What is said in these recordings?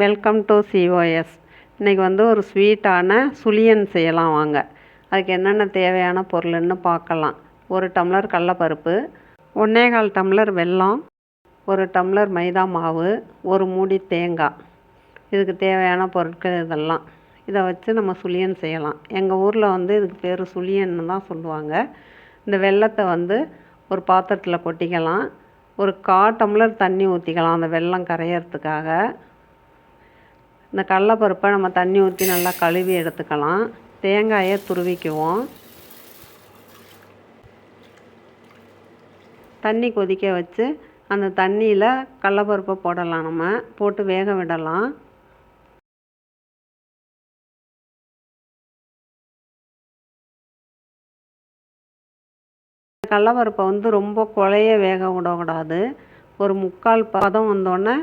Welcome to COS இன்றைக்கி வந்து ஒரு ஸ்வீட்டான சுழியன் செய்யலாம் வாங்க. அதுக்கு என்னென்ன தேவையான பொருள்னு பார்க்கலாம். ஒரு டம்ளர் கடலப்பருப்பு ஒன்றே கால் டம்ளர் வெல்லம் ஒரு டம்ளர் மைதா மாவு ஒரு மூடி தேங்காய். இதுக்கு தேவையான பொருட்கள் இதெல்லாம். இதை வச்சு நம்ம சுழியன் செய்யலாம். எங்கள் ஊரில் வந்து இதுக்கு பேர் சுழியன்னு தான் சொல்லுவாங்க. இந்த வெல்லத்தை வந்து ஒரு பாத்திரத்தில் கொட்டிக்கலாம் ஒரு கா டம்ளர் தண்ணி ஊற்றிக்கலாம் அந்த வெல்லம் கரையிறதுக்காக. இந்த கடலப்பருப்பை நம்ம தண்ணி ஊற்றி நல்லா கழுவி எடுத்துக்கலாம். தேங்காயை துருவிக்குவோம். தண்ணி கொதிக்க வச்சு அந்த தண்ணியில் கடலப்பருப்பை போடலாம் நம்ம. போட்டு வேக விடலாம். கடலப்பருப்பை வந்து ரொம்ப குழைய வேக விடக்கூடாது. ஒரு முக்கால் பதம் வந்தோடனே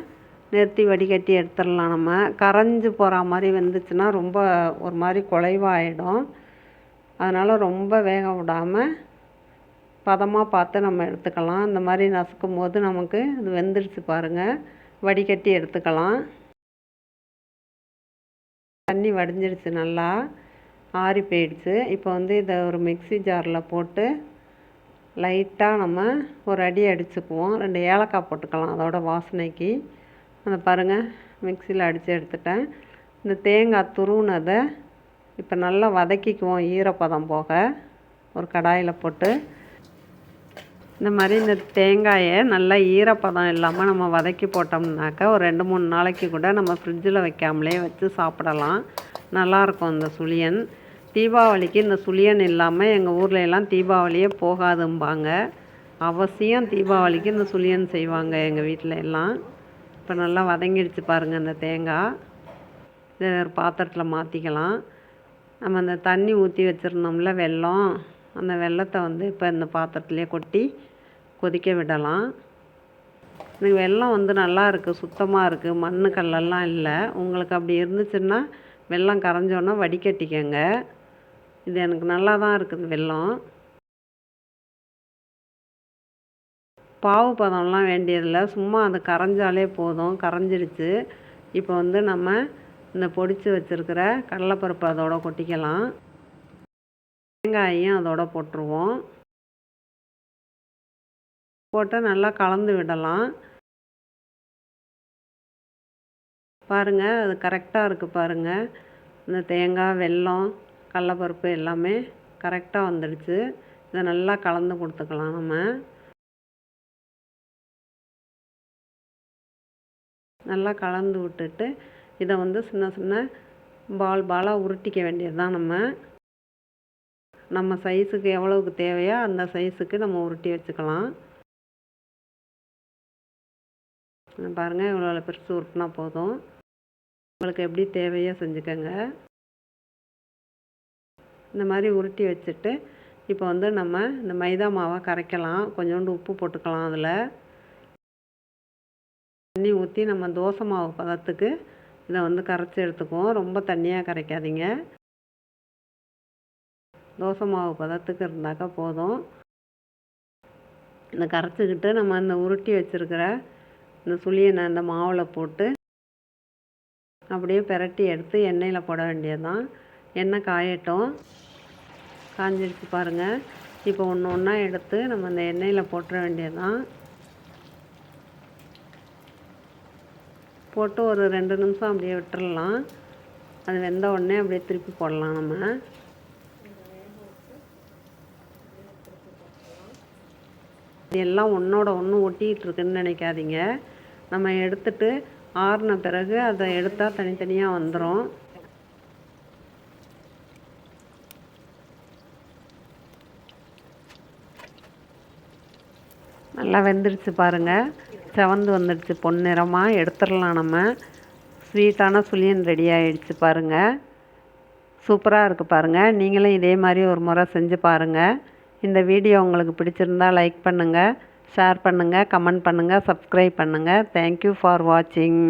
நிறுத்தி வடிகட்டி எடுத்துடலாம் நம்ம. கரைஞ்சி போகிற மாதிரி வெந்துச்சுன்னா ரொம்ப ஒரு மாதிரி குலைவாயிடும். அதனால் ரொம்ப வேக விடாமல் பதமாக பார்த்து நம்ம எடுத்துக்கலாம். இந்த மாதிரி நசுக்கும் போது நமக்கு இது வெந்துடுச்சு பாருங்கள் வடிகட்டி எடுத்துக்கலாம். தண்ணி வடிஞ்சிடுச்சு நல்லா. ஆறி போயிடுச்சு. இப்போ வந்து இதை ஒரு மிக்சி ஜாரில் போட்டு லைட்டாக நம்ம ஒரு அடி அடிச்சுக்குவோம். ரெண்டு ஏலக்காய் போட்டுக்கலாம் அதோட வாசனைக்கு. அதை பாருங்கள் மிக்சியில் அடித்து எடுத்துட்டேன். இந்த தேங்காய் துருவுனதை இப்போ நல்லா வதக்கிக்குவோம். ஈரப்பதம் போக ஒரு கடாயில் போட்டு. இந்த மாதிரி இந்த தேங்காயை நல்லா ஈரப்பதம் இல்லாமல் நம்ம வதக்கி போட்டோம்னாக்கா ஒரு ரெண்டு மூணு நாளைக்கு கூட நம்ம ஃப்ரிட்ஜில் வைக்காமலே வச்சு சாப்பிடலாம். நல்லாயிருக்கும் இந்த சுழியன். தீபாவளிக்கு இந்த சுழியன் இல்லாமல் எங்கள் ஊரில் எல்லாம் தீபாவளியே போகாதும்பாங்க. அவசியம் தீபாவளிக்கு இந்த சுழியன் செய்வாங்க எங்கள் வீட்டில் எல்லாம். இப்போ நல்லா வதங்கிடுச்சு பாருங்கள் இந்த தேங்காய். இதை ஒரு பாத்திரத்தில் மாற்றிக்கலாம் நம்ம அந்த தண்ணி ஊற்றி வச்சுருந்தோம்ல வெல்லம் அந்த வெள்ளத்தை வந்து இப்போ இந்த பாத்திரத்துலேயே கொட்டி கொதிக்க விடலாம். இந்த வெள்ளம் வந்து நல்லா இருக்குது சுத்தமாக இருக்குது மண் கல்லெல்லாம் இல்லை. உங்களுக்கு அப்படி இருந்துச்சுன்னா வெல்லம் கரைஞ்சோன்னா வடிகட்டிக்கங்க. இது எனக்கு நல்லா தான் இருக்குது வெல்லம். பாவு பதம்லாம் வேண்டியதில்லை. சும்மா அது கரைஞ்சாலே போதும். கரைஞ்சிடுச்சு. இப்போ வந்து நம்ம இந்த பொடிச்சு வச்சுருக்கிற கடலைப்பருப்பு அதோட கொட்டிக்கலாம். தேங்காயையும் அதோட போட்டுருவோம். போட்டு நல்லா கலந்து விடலாம். பாருங்கள் அது கரெக்டாக இருக்குது பாருங்கள் இந்த தேங்காய் வெல்லம் கடலப்பருப்பு எல்லாமே கரெக்டாக வந்துடுச்சு. இதை நல்லா கலந்து கொடுத்துக்கலாம் நம்ம. நல்லா கலந்து விட்டுட்டு இதை வந்து சின்ன சின்ன பால் பாலாக உருட்டிக்க வேண்டியது தான் நம்ம. நம்ம சைஸுக்கு எவ்வளவுக்கு தேவையோ அந்த சைஸுக்கு நம்ம உருட்டி வச்சுக்கலாம். பாருங்கள் இவ்வளோ பெருசு உருட்டினா போதும். உங்களுக்கு எப்படி தேவையோ செஞ்சுக்கோங்க. இந்த மாதிரி உருட்டி வச்சுட்டு இப்போ வந்து நம்ம இந்த மைதா மாவை கரைக்கலாம். கொஞ்சோண்டு உப்பு போட்டுக்கலாம் அதில். தண்ணி ஊற்றி நம்ம தோசை மாவு பதத்துக்கு இதை வந்து கரைச்சி எடுத்துக்குவோம். ரொம்ப தண்ணியாக கரைக்காதீங்க. தோசை மாவு பதத்துக்கு இருந்தாக்கா போதும். இந்த கரைச்சிக்கிட்டு நம்ம இந்த உருட்டி வச்சுருக்கிற இந்த சுளியை நான் இந்த மாவில் போட்டு அப்படியே பிரட்டி எடுத்து எண்ணெயில் போட வேண்டியது தான் எண்ணெய் காயட்டும். காஞ்சிடுச்சு பாருங்கள் இப்போ ஒன்று ஒன்றா எடுத்து நம்ம இந்த எண்ணெயில் போட்டுற வேண்டியது தான் போட்டு ஒரு ரெண்டு நிமிஷம் அப்படியே விட்டுடலாம் அது வெந்த உடனே அப்படியே திருப்பி போடலாம் நம்ம. எல்லாம் ஒன்றோட ஒன்று ஒட்டிகிட்டு இருக்குன்னு நினைக்காதீங்க. நம்ம எடுத்துட்டு ஆறின பிறகு அதை எடுத்தால் தனித்தனியாக வந்துடும் நல்லா வெந்துடுச்சு பாருங்கள் செவந்து வந்துடுச்சு. பொன்னிறமாக எடுத்துடலாம் நம்ம. ஸ்வீட்டான சுழியன் ரெடி ஆகிடுச்சு பாருங்கள் சூப்பராக இருக்குது பாருங்கள் நீங்களும் இதே மாதிரி ஒரு முறை செஞ்சு பாருங்கள் இந்த வீடியோ உங்களுக்கு பிடிச்சிருந்தா லைக் பண்ணுங்கள் ஷேர் பண்ணுங்கள் கமெண்ட் பண்ணுங்கள் சப்ஸ்கிரைப் பண்ணுங்கள் தேங்க்யூ ஃபார் வாட்சிங்